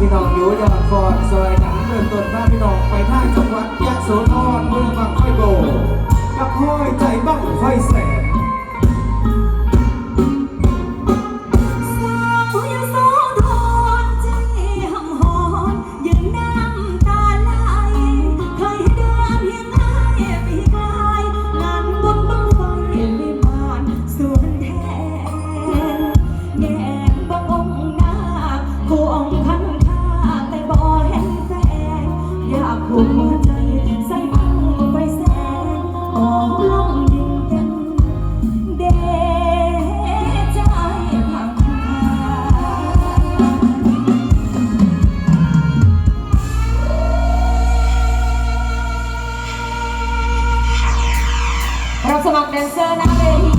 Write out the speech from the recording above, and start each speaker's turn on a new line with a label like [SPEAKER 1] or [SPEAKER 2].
[SPEAKER 1] พี่น้องอยู่ยอดฟอนซอยกังเริ่มต้นพาพี่น้องไปท่าจังหวัดยะโสธรเมืองบางไฟโบกับห้อยใจบ้างไฟแสน
[SPEAKER 2] สมัครแดนเซอร์หน้าเวที